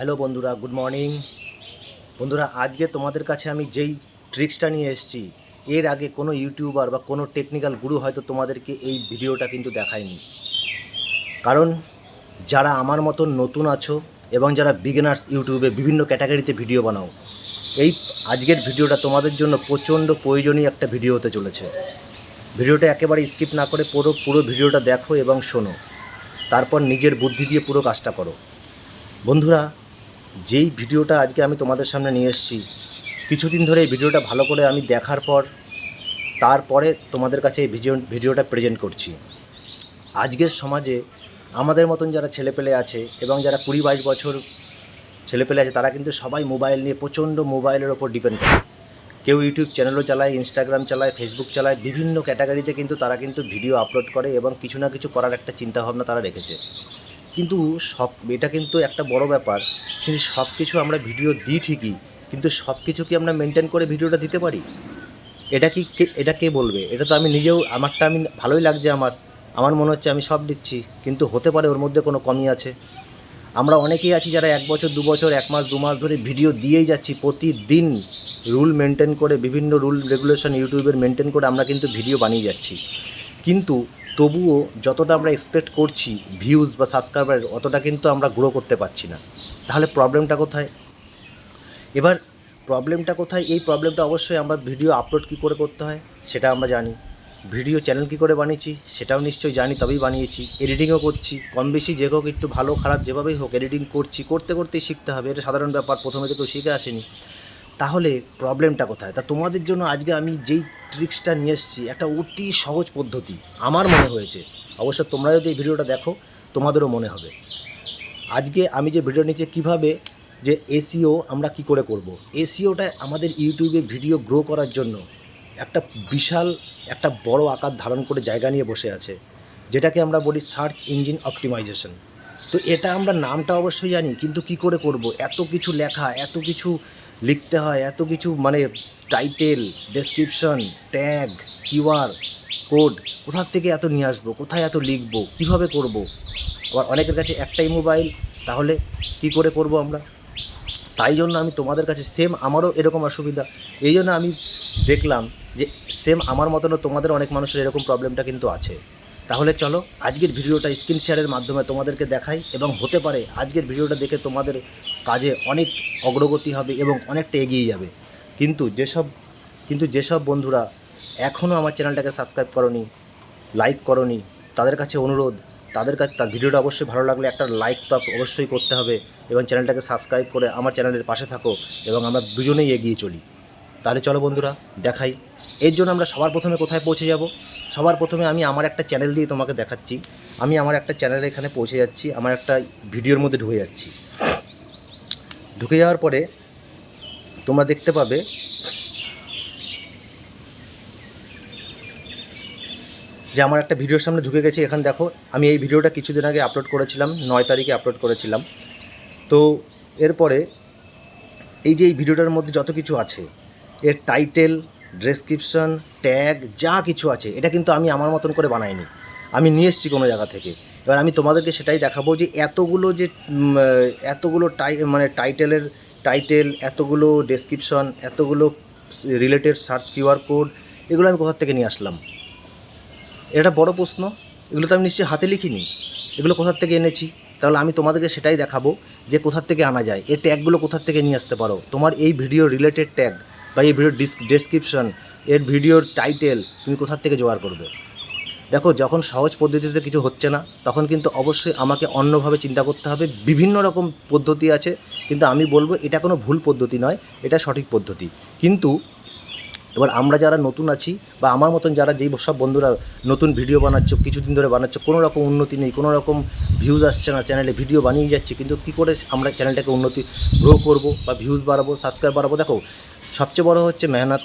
Hello বন্ধুরা, good morning. বন্ধুরা, আজকে তোমাদের কাছে আমি যেই ট্রিক্সটা নিয়ে এসেছি, এর আগে কোনো ইউটিউবার বা কোনো টেকনিক্যাল গুরু হয়তো তোমাদেরকে এই ভিডিওটা কিন্তু দেখায়নি। কারণ, যারা আমার মতন নতুন আছো এবং যারা বিগিনার্স ইউটিউবে বিভিন্ন ক্যাটাগরিতে ভিডিও বানাও, এই আজকের ভিডিওটা তোমাদের জন্য প্রচণ্ড প্রয়োজনীয় একটা ভিডিও হতে চলেছে। ভিডিওটা একেবারে স্কিপ না করে পুরো পুরো ভিডিওটা দেখো এবং শোনো। তারপর নিজের বুদ্ধি দিয়ে পুরো কাজটা করো। বন্ধুরা যেই ভিডিওটা আজকে আমি তোমাদের সামনে নিয়ে এসেছি, কিছুদিন ধরে এই ভিডিওটা ভালো করে আমি দেখার পর, তারপরে তোমাদের কাছে এই ভিডিও ভিডিওটা প্রেজেন্ট করছি। আজকের সমাজে আমাদের মতন যারা ছেলেপেলে আছে এবং যারা কুড়ি বাইশ বছর ছেলেপেলে আছে, তারা কিন্তু সবাই মোবাইল নিয়ে প্রচণ্ড মোবাইলের ওপর ডিপেন্ড করে। কেউ ইউটিউব চ্যানেলও চালায় ইনস্টাগ্রাম চালায় ফেসবুক চালায়, বিভিন্ন ক্যাটাগরিতে কিন্তু তারা কিন্তু ভিডিও আপলোড করে এবং কিছু না কিছু করার একটা চিন্তাভাবনা তারা রেখেছে। কিন্তু সব, এটা কিন্তু একটা বড় ব্যাপার। কিন্তু সব কিছু আমরা ভিডিও দিই ঠিকই, কিন্তু সব কিছু কি আমরা মেনটেন করে ভিডিওটা দিতে পারি? এটা কি এটা কে বলবে? এটা তো আমি নিজেও, আমারটা আমি ভালোই লাগছে আমার। আমার মনে হচ্ছে আমি সব দিচ্ছি, কিন্তু হতে পারে ওর মধ্যে কোনো কমি আছে। আমরা অনেকেই আছি যারা এক বছর, দু বছর, এক মাস, দু মাস ধরে ভিডিও দিয়েই যাচ্ছি প্রতিদিন। রুল মেনটেন করে, বিভিন্ন রুল রেগুলেশন ইউটিউবের মেনটেন করে আমরা কিন্তু ভিডিও বানিয়ে যাচ্ছি। কিন্তু তবুও যতটা আমরা এক্সপেক্ট করছি ভিউজ বা সাবস্ক্রাইবার অতটা কিন্তু আমরা গ্রো করতে পারছি না। তাহলে প্রবলেমটা কোথায়? এবার প্রবলেমটা কোথায়? এই প্রবলেমটা অবশ্যই আমরা ভিডিও আপলোড কী করে করতে হয় সেটা আমরা জানি। ভিডিও চ্যানেল কী করে বানিয়েছি সেটাও নিশ্চয়ই জানি, তবেই বানিয়েছি। এডিটিংও করছি কম বেশি যে হোক একটু ভালো, খারাপ যেভাবেই হোক এডিটিং করছি, করতে, করতেই শিখতে হবে। এটা সাধারণ ব্যাপার, প্রথমে তো শিখে আসেনি। তাহলে প্রবলেমটা কোথায়? তা তোমাদের জন্য আজকে আমি যেই ট্রিক্সটা নিয়ে এসেছি, একটা অতি সহজ পদ্ধতি আমার মনে হয়েছে। অবশ্য তোমরা যদি এই ভিডিওটা দেখো, তোমাদেরও মনে হবে। আজকে আমি যে ভিডিও নিচে কীভাবে যে এসিও আমরা কি করে করব। এসিওটা আমাদের ইউটিউবে ভিডিও গ্রো করার জন্য একটা বিশাল, একটা বড় আকার ধারণ করে জায়গা নিয়ে বসে আছে, যেটাকে আমরা বলি সার্চ ইঞ্জিন অপটিমাইজেশন তো এটা আমরা নামটা অবশ্যই জানি, কিন্তু কি করে করব? এত কিছু লেখা, এত কিছু লিখতে হয় এত কিছু মানে title description tag QR code কোথার থেকে এত নিয়ে আসব, কোথায় এত লিখব, কীভাবে করব। আবার অনেকের কাছে একটাই মোবাইল তাহলে কি করে করব আমরা? তাই জন্য আমি তোমাদের কাছে সেম আমারও এরকম অসুবিধা। এই জন্য আমি দেখলাম যে সেম আমার মতনও তোমাদের অনেক মানুষের এরকম প্রবলেমটা কিন্তু আছে। তাহলে চলো, আজকের ভিডিওটা স্ক্রিন শেয়ারের মাধ্যমে তোমাদেরকে দেখাই এবং হতে পারে আজকের ভিডিওটা দেখে তোমাদের কাজে অনেক অগ্রগতি হবে এবং অনেকটা এগিয়ে যাবে। কিন্তু যেসব কিন্তু যেসব বন্ধুরা এখনও আমার চ্যানেলটাকে সাবস্ক্রাইব করনি, লাইক করনি, তাদের কাছে অনুরোধ, তাদের কাছে তার ভিডিওটা অবশ্যই ভালো লাগলে একটা লাইক তো অবশ্যই করতে হবে এবং চ্যানেলটাকে সাবস্ক্রাইব করে আমার চ্যানেলের পাশে থাকো এবং আমরা দুজনেই এগিয়ে চলি। তাহলে চলো বন্ধুরা, দেখাই। এর জন্য আমরা সবার প্রথমে কোথায় পৌঁছে যাব? সবার প্রথমে আমি আমার একটা চ্যানেল দিয়ে তোমাকে দেখাচ্ছি। আমি আমার একটা চ্যানেলে এখানে পৌঁছে যাচ্ছি, আমার একটা ভিডিওর মধ্যে ঢুকে যাচ্ছি। ঢুকে যাওয়ার পরে তোমরা দেখতে পাবে, যে আমার একটা ভিডিওর সামনে ঢুকে গেছে। এখানে দেখো, আমি এই ভিডিওটা কিছুদিন আগে আপলোড করেছিলাম, নয় তারিখে আপলোড করেছিলাম। তো এরপরে এই যে এই ভিডিওটার মধ্যে যত কিছু আছে, এর টাইটেল ডেসক্রিপশন ট্যাগ যা কিছু আছে, এটা কিন্তু আমি আমার মতন করে বানাইনি। আমি নিয়ে এসেছি কোনো জায়গা থেকে। এবার আমি তোমাদেরকে সেটাই দেখাবো যে এতগুলো যে এতগুলো টাই মানে টাইটেলের, টাইটেল, এতগুলো ডেসক্রিপশন এতগুলো রিলেটেড সার্চ কিউআর কোড এগুলো আমি কোথা থেকে নিয়ে আসলাম? এটা বড় প্রশ্ন। এগুলো তো আমি নিশ্চয়ই হাতে লিখিনি। এগুলো কোথার থেকে এনেছি? তাহলে আমি তোমাদেরকে সেটাই দেখাবো যে কোথার থেকে আনা যায়। এই ট্যাগগুলো কোথার থেকে নিয়ে আসতে পারো? তোমার এই ভিডিও রিলেটেড ট্যাগ বা এই ভিডিওর ডেসক্রিপশন এর ভিডিওর টাইটেল তুমি কোথার থেকে জোগাড় করবে? দেখো, যখন সহজ পদ্ধতিতে কিছু হচ্ছে না, তখন কিন্তু অবশ্যই আমাকে অন্যভাবে চিন্তা করতে হবে। বিভিন্ন রকম পদ্ধতি আছে, কিন্তু আমি বলব এটা কোনো ভুল পদ্ধতি নয়, এটা সঠিক পদ্ধতি। কিন্তু এবার আমরা যারা নতুন আছি বা আমার মতন যারা যেই সব বন্ধুরা নতুন ভিডিও বানাচ্ছ, কিছুদিন ধরে বানাচ্ছ, কোনো রকম উন্নতি নেই, কোনো রকম ভিউজ আসছে না চ্যানেলে ভিডিও বানিয়ে যাচ্ছে, কিন্তু কী করে আমরা চ্যানেলটাকে উন্নতি গ্রো করব বা ভিউজ বাড়াবো সাবস্ক্রাইব বাড়াবো? দেখো সবচেয়ে বড় হচ্ছে মেহনত।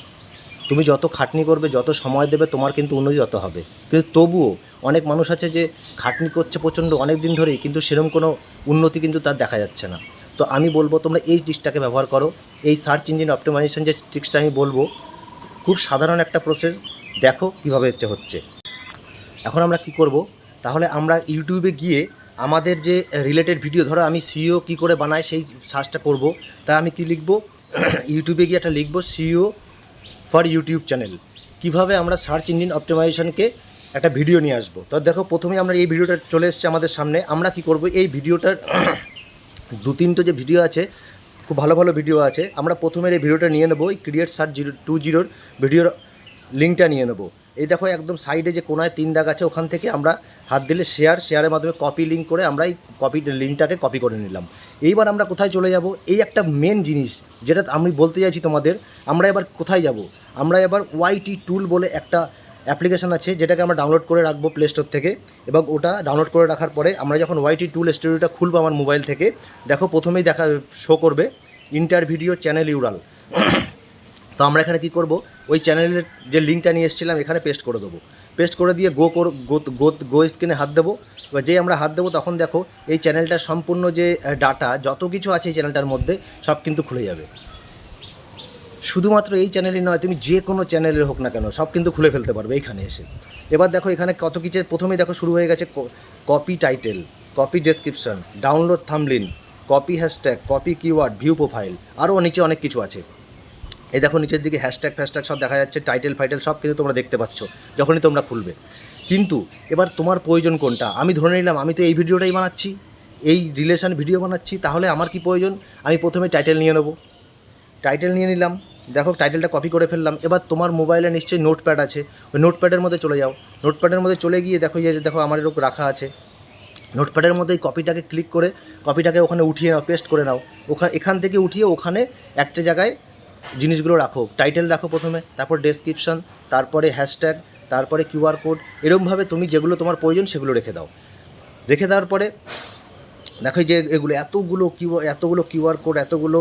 তুমি যত খাটনি করবে, যত সময় দেবে, তোমার কিন্তু উন্নতি তত হবে। কিন্তু তবুও অনেক মানুষ আছে যে খাটনি করছে প্রচণ্ড অনেক দিন ধরেই, কিন্তু সেরকম কোনো উন্নতি কিন্তু তার দেখা যাচ্ছে না। তো আমি বলব, তোমরা এই ট্রিক্সটাকে ব্যবহার করো। এই সার্চ ইঞ্জিন অপটিমাইজেশন যে ট্রিক্সটা আমি বলব, খুব সাধারণ একটা প্রসেস দেখো কীভাবে হচ্ছে হচ্ছে। এখন আমরা কি করব? তাহলে আমরা ইউটিউবে গিয়ে আমাদের যে রিলেটেড ভিডিও ধরো আমি সিও কি করে বানাই সেই সার্চটা করব। তা আমি কি লিখব? ইউটিউবে গিয়ে একটা লিখব সিও ফর ইউটিউব চ্যানেল কীভাবে আমরা সার্চ ইঞ্জিন অপটিমাইজেশনকে একটা ভিডিও নিয়ে আসব? তো দেখো প্রথমে আমরা এই ভিডিওটা চলে এসছে আমাদের সামনে। আমরা কি করব, এই ভিডিওটার দু তিনটে যে ভিডিও আছে, খুব ভালো ভালো ভিডিও আছে, আমরা প্রথমের এই ভিডিওটা নিয়ে নেব। এই ক্রিয়েট সার্চ জিরো টু জিরোর ভিডিওর লিঙ্কটা নিয়ে নেব। এই দেখো একদম সাইডে যে কোনায় তিন দাগ আছে, ওখান থেকে আমরা হাত দিলে শেয়ার শেয়ারের মাধ্যমে কপি লিঙ্ক করে আমরা এই কপি লিঙ্কটাকে কপি করে নিলাম। এইবার আমরা কোথায় চলে যাব? এই একটা মেন জিনিস যেটা আমি বলতে চাইছি তোমাদের, আমরা এবার কোথায় যাব? আমরা এবার ওয়াইটি টুল বলে একটা অ্যাপ্লিকেশান আছে, যেটাকে আমরা ডাউনলোড করে রাখব প্লে স্টোর থেকে এবং ওটা ডাউনলোড করে রাখার পরে আমরা যখন ওয়াইটি টুল স্টুডিওটা খুলবো আমার মোবাইল থেকে, দেখো প্রথমেই দেখা শো করবে ইন্টার ভিডিও চ্যানেল ইউরাল আমরা এখানে কি করব? ওই চ্যানেলের যে লিঙ্কটা নিয়ে এসেছিলাম, এখানে পেস্ট করে দেবো। পেস্ট করে দিয়ে গো কর গো গো গো স্ক্রিনে হাত দেবো। এবার যেই আমরা হাত দেবো, তখন দেখো এই চ্যানেলটার সম্পূর্ণ যে ডাটা যত কিছু আছে এই চ্যানেলটার মধ্যে, সব কিন্তু খুলে যাবে। শুধুমাত্র এই চ্যানেলই নয়, তুমি যে কোনো চ্যানেলের হোক না কেন, সব কিন্তু খুলে ফেলতে পারবে এইখানে এসে। এবার দেখো এখানে কত কিছু, প্রথমেই দেখো শুরু হয়ে গেছে copy title copy description download thumbnail copy hashtag copy keyword view profile আরও নিচে অনেক কিছু আছে। এই দেখো নিচের দিকে হ্যাশট্যাগ ফ্যাশট্যাগ সব দেখা যাচ্ছে টাইটেল ফাইটেল সব কিন্তু তোমরা দেখতে পাচ্ছ, যখনই তোমরা খুলবে। কিন্তু এবার তোমার প্রয়োজন কোনটা? আমি ধরে নিলাম, আমি তো এই ভিডিওটাই বানাচ্ছি, এই রিলেশান ভিডিও বানাচ্ছি, তাহলে আমার কি প্রয়োজন? আমি প্রথমে টাইটেল নিয়ে নেব। টাইটেল নিয়ে নিলাম, দেখো টাইটেলটা কপি করে ফেললাম, এবার তোমার মোবাইলে নিশ্চয়ই নোটপ্যাড আছে, ওই নোটপ্যাডের মধ্যে চলে যাও। নোটপ্যাডের মধ্যে চলে গিয়ে দেখো যে, দেখো আমার এরকম রাখা আছে। নোটপ্যাডের মধ্যে এই কপিটাকে ক্লিক করে কপিটাকে ওখানে উঠিয়ে নাও পেস্ট করে নাও। ওখানে এখান থেকে উঠিয়ে ওখানে একটা জায়গায় জিনিসগুলো রাখো টাইটেল রাখো প্রথমে, তারপর ডেসক্রিপশন তারপরে হ্যাশট্যাগ তারপরে কিউআর কোড এরকমভাবে তুমি যেগুলো তোমার প্রয়োজন সেগুলো রেখে দাও। রেখে দেওয়ার পরে, দেখো যে এগুলো, এতগুলো কিউ, এতগুলো কিউআর কোড এতগুলো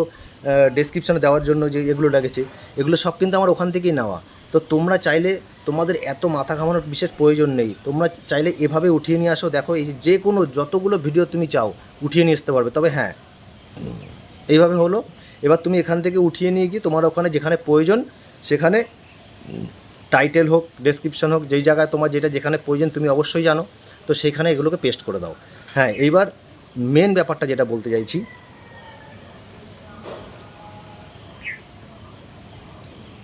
ডেসক্রিপশানে দেওয়ার জন্য যে এগুলো লাগেছে, এগুলো সব কিন্তু আমার ওখান থেকেই নেওয়া। তো তোমরা চাইলে তোমাদের এত মাথা ঘামানোর বিশেষ প্রয়োজন নেই, তোমরা চাইলে এভাবে উঠিয়ে নিয়ে আসো। দেখো এই যে কোনো যতগুলো ভিডিও তুমি চাও, উঠিয়ে নিয়ে আসতে পারবে। তবে হ্যাঁ এইভাবে হলো। এবার তুমি এখান থেকে উঠিয়ে নিয়ে গিয়ে তোমার ওখানে যেখানে প্রয়োজন, সেখানে টাইটেল হোক ডেসক্রিপশন হোক, যেই জায়গায় তোমার যেটা যেখানে প্রয়োজন তুমি অবশ্যই জানো। তো সেখানে এগুলোকে পেস্ট করে দাও। হ্যাঁ এইবার মেন ব্যাপারটা যেটা বলতে চাইছি।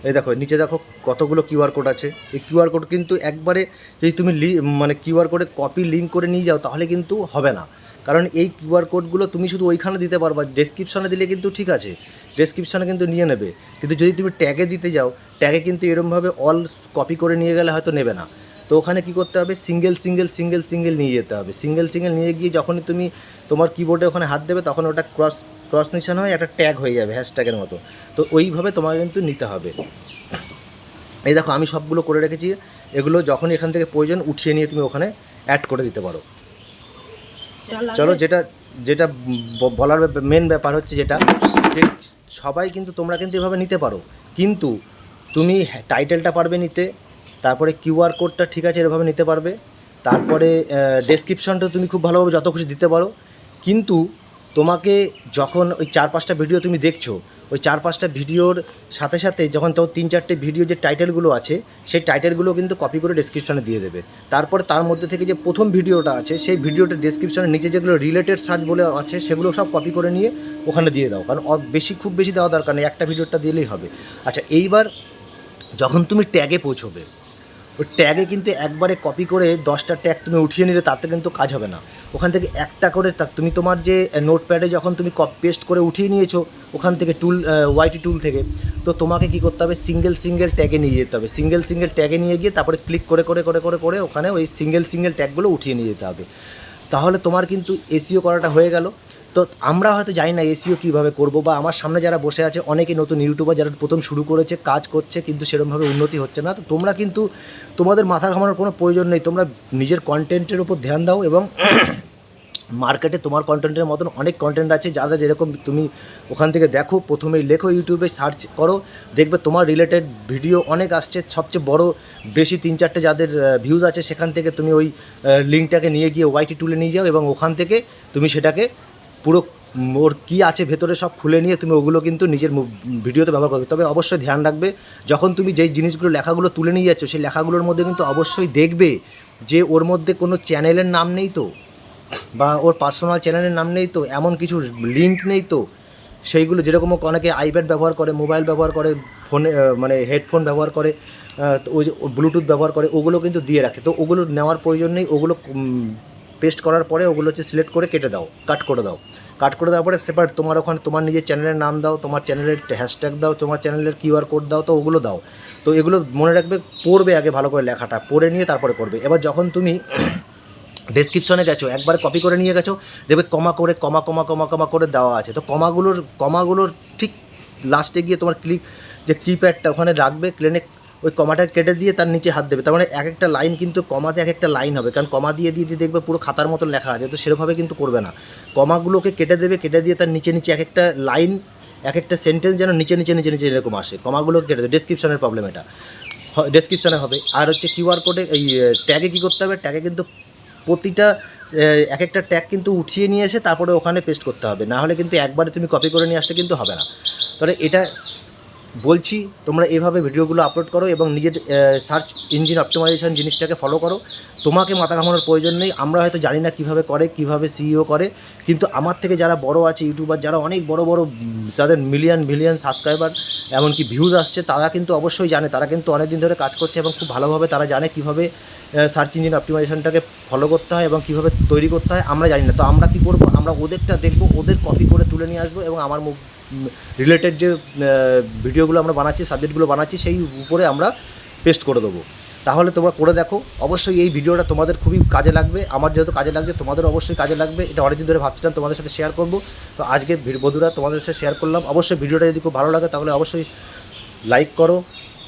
এই দেখো, নিচে দেখো কতগুলো কিউআর কোড আছে। এই কিউআর কোড কিন্তু একবারে যদি তুমি মানে কিউআর কোডে কপি লিঙ্ক করে নিয়ে যাও, তাহলে কিন্তু হবে না। কারণ এই কিউআর কোডগুলো তুমি শুধু ওইখানে দিতে পারবা ডেসক্রিপশনে দিলে কিন্তু ঠিক আছে ডেসক্রিপশনে কিন্তু নিয়ে নেবে। কিন্তু যদি তুমি ট্যাগে দিতে যাও ট্যাগে কিন্তু এরমভাবে অল কপি করে নিয়ে গেলে হয়তো নেবে না। তো ওখানে কি করতে হবে? সিঙ্গেল সিঙ্গেল সিঙ্গেল সিঙ্গেল নিয়ে যেতে হবে। সিঙ্গেল সিঙ্গেল নিয়ে গিয়ে যখনই তুমি তোমার কিবোর্ডে ওখানে হাত দেবে, তখন ওটা ক্রস ক্রস নিশান হয় একটা ট্যাগ হয়ে যাবে হ্যাশট্যাগের মতো। তো ওইভাবে তোমাকে কিন্তু নিতে হবে। এই দেখো, আমি সবগুলো করে রেখেছি। এগুলো যখন এখান থেকে প্রয়োজন, উঠিয়ে নিয়ে তুমি ওখানে অ্যাড করে দিতে পারো। চলো যেটা যেটা বলার মেন ব্যাপার হচ্ছে যেটা, যে সবাই কিন্তু তোমরা কিন্তু এভাবে নিতে পারো। কিন্তু তুমি টাইটেলটা পারবে নিতে, তারপরে কিউআর কোডটা ঠিক আছে এভাবে নিতে পারবে, তারপরে ডেসক্রিপশনটা তুমি খুব ভালোভাবে যত খুশি দিতে পারো। কিন্তু তোমাকে যখন ওই চার পাঁচটা ভিডিও তুমি দেখছ ওই চার পাঁচটা ভিডিওর সাথে সাথে যখন তোমার তিন চারটে ভিডিও যে টাইটেলগুলো আছে, সেই টাইটেলগুলো কিন্তু কপি করে ডেসক্রিপশনে দিয়ে দেবে। তারপর তার মধ্যে থেকে যে প্রথম ভিডিওটা আছে, সেই ভিডিওটা ডেসক্রিপশনের নিচে যেগুলো রিলেটেড সার্চ বলে আছে, সেগুলো সব কপি করে নিয়ে ওখানে দিয়ে দাও। কারণ বেশি খুব বেশি দেওয়া দরকার নেই, একটা ভিডিওটা দিলেই হবে। আচ্ছা এইবার যখন তুমি ট্যাগে পৌঁছবে, ওই ট্যাগে কিন্তু একবারে কপি করে দশটা ট্যাগ তুমি উঠিয়ে নিলে, তাতে কিন্তু কাজ হবে না। ওখান থেকে একটা করে তুমি তোমার যে নোটপ্যাডে যখন তুমি কপ পেস্ট করে উঠিয়ে নিয়েছো, ওখান থেকে টুল ওয়াইটি টুল থেকে, তো তোমাকে কি করতে হবে? সিঙ্গেল সিঙ্গেল ট্যাগে নিয়ে যেতে হবে। সিঙ্গেল সিঙ্গেল ট্যাগে নিয়ে গিয়ে তারপরে ক্লিক করে করে করে করে করে ওখানে ওই সিঙ্গেল সিঙ্গেল ট্যাগগুলো উঠিয়ে নিয়ে যেতে হবে। তাহলে তোমার কিন্তু এসিও করাটা হয়ে গেল। তো আমরা হয়তো জানি না এসিও কীভাবে করব বা আমার সামনে যারা বসে আছে, অনেকে নতুন ইউটিউবার যারা প্রথম শুরু করেছে, কাজ করছে কিন্তু সেরকমভাবে উন্নতি হচ্ছে না। তো তোমরা কিন্তু তোমাদের মাথা ঘামানোর কোনো প্রয়োজন নেই। তোমরা নিজের কন্টেন্টের উপর ধ্যান দাও এবং মার্কেটে তোমার কন্টেন্টের মতন অনেক কন্টেন্ট আছে যাদের যেরকম তুমি ওখান থেকে দেখো, প্রথমেই লেখো ইউটিউবে সার্চ করো, দেখবে তোমার রিলেটেড ভিডিও অনেক আসছে। সবচেয়ে বড়, বেশি তিন চারটে যাদের ভিউজ আছে, সেখান থেকে তুমি ওই লিঙ্কটাকে নিয়ে গিয়ে ওয়াইটি টুলে নিয়ে যাও এবং ওখান থেকে তুমি সেটাকে পুরো ওর কী আছে ভেতরে সব খুলে নিয়ে তুমি ওগুলো কিন্তু নিজের ভিডিওতে ব্যবহার করবে। তবে অবশ্যই ধ্যান রাখবে, যখন তুমি যেই জিনিসগুলো লেখাগুলো তুলে নিয়ে যাচ্ছ, সেই লেখাগুলোর মধ্যে কিন্তু অবশ্যই দেখবে যে ওর মধ্যে কোনো চ্যানেলের নাম নেই তো, বা ওর পার্সোনাল চ্যানেলের নাম নেই তো, এমন কিছু লিঙ্ক নেই তো, সেইগুলো যেরকম অনেকে আইপ্যাড ব্যবহার করে, মোবাইল ব্যবহার করে, ফোনে মানে হেডফোন ব্যবহার করে ওই যে ব্লুটুথ ব্যবহার করে, ওগুলো কিন্তু দিয়ে রাখে। তো ওগুলো নেওয়ার প্রয়োজন নেই, ওগুলো পেস্ট করার পরে ওগুলো হচ্ছে সিলেক্ট করে কেটে দাও কাট করে দাও। কাট করে দেওয়ার পরে সেপারেট তোমার ওখানে, তোমার নিজের চ্যানেলের নাম দাও, তোমার চ্যানেলের হ্যাশট্যাগ দাও, তোমার চ্যানেলের কিউআর কোড দাও, তো ওগুলো দাও। তো এগুলো মনে রাখবে পড়বে আগে ভালো করে লেখাটা, পড়ে নিয়ে তারপরে করবে। এবার যখন তুমি ডেসক্রিপশনে গেছো, একবার কপি করে নিয়ে গেছো, দেখবে কমা করে কমা কমা কমা কমা করে দেওয়া আছে। তো কমাগুলোর কমাগুলোর ঠিক লাস্টে গিয়ে তোমার ক্লিক যে কিপ্যাডটা ওখানে রাখবে ক্লিনে ওই কমাটা কেটে দিয়ে তার নিচে হাত দেবে। তার মানে এক একটা লাইন কিন্তু কমাতে এক একটা লাইন হবে। কারণ কমা দিয়ে দিয়ে দিয়ে দেখবে পুরো খাতার মতন লেখা আছে। তো সেরকমভাবে কিন্তু করবে না। কমাগুলোকে কেটে দেবে, কেটে দিয়ে তার নিচে নিচে এক একটা লাইন এক একটা সেন্টেন্স যেন নিচে নিচে নিচে নিচে এরকম আসে। কমাগুলোকে কেটে দেবে। ডেসক্রিপশনের প্রবলেম এটা। ডেসক্রিপশনে হবে। আর হচ্ছে কিউআর কোডে এই ট্যাগে কী করতে হবে? ট্যাগে কিন্তু প্রতিটা এক একটা ট্যাগ কিন্তু উঠিয়ে নিয়ে এসে তারপরে ওখানে পেস্ট করতে হবে। না হলে কিন্তু একবারে তুমি কপি করে নিয়ে আসলে কিন্তু হবে না। তাহলে এটা বলছি, তোমরা এভাবে ভিডিওগুলো আপলোড করো এবং নিজের সার্চ ইঞ্জিন অপটিমাইজেশন জিনিসটাকে ফলো করো। তোমাকে মাথা ঘামানোর প্রয়োজন নেই, আমরা হয়তো জানি না কীভাবে করে, কীভাবে সিইও করে, কিন্তু আমার থেকে যারা বড় আছে ইউটিউবার যারা অনেক বড় বড় যাদের মিলিয়ন মিলিয়ন সাবস্ক্রাইবার এমনকি ভিউজ আসছে, তারা কিন্তু অবশ্যই জানে, তারা কিন্তু অনেক দিন ধরে কাজ করছে এবং খুব ভালোভাবে তারা জানে কীভাবে সার্চ ইঞ্জিন অপটিমাইজেশনটাকে ফলো করতে হয় এবং কীভাবে তৈরি করতে হয়, আমরা জানি না। তো আমরা কি করব? আমরা ওদেরটা দেখব, ওদের কপি করে তুলে নিয়ে আসব এবং আমার মুখ রিলেটেড যে ভিডিওগুলো আমরা বানাচ্ছি সাবজেক্টগুলো বানাচ্ছি, সেই উপরে আমরা পেস্ট করে দেবো। তাহলে তোমরা করে দেখো। অবশ্যই এই ভিডিওটা তোমাদের খুবই কাজে লাগবে। আমার যেহেতু কাজে লাগবে তোমাদের অবশ্যই কাজে লাগবে। এটা অনেকদিন ধরে ভাবছিলাম তোমাদের সাথে শেয়ার করব। তো আজকে বন্ধুরা, তোমাদের সাথে শেয়ার করলাম। অবশ্যই ভিডিওটা যদি খুব ভালো লাগে, তাহলে অবশ্যই লাইক করো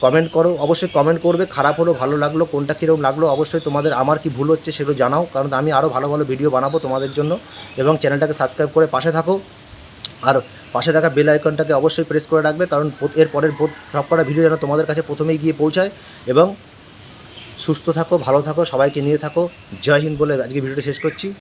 কমেন্ট করো। অবশ্যই কমেন্ট করবে, খারাপ হলো, ভালো লাগল, কোনটা কীরকম লাগল, অবশ্যই তোমাদের আমার কি ভুল হচ্ছে সেগুলো জানাও। কারণ আমি আরও ভালো ভালো ভিডিও বানাবো তোমাদের জন্য। এবং চ্যানেলটাকে সাবস্ক্রাইব করে পাশে থাকো। আর পাশে থাকা বেল আইকনটাকে অবশ্যই প্রেস করে রাখবে, কারণ এর পরের সবকটা ভিডিও যেন তোমাদের কাছে প্রথমেই গিয়ে পৌঁছায়। এবং সুস্থ থাকো, ভালো থাকো, সবাইকে নিয়ে থাকো। জয় হিন্দ বলে আজকে ভিডিওটা শেষ করছি।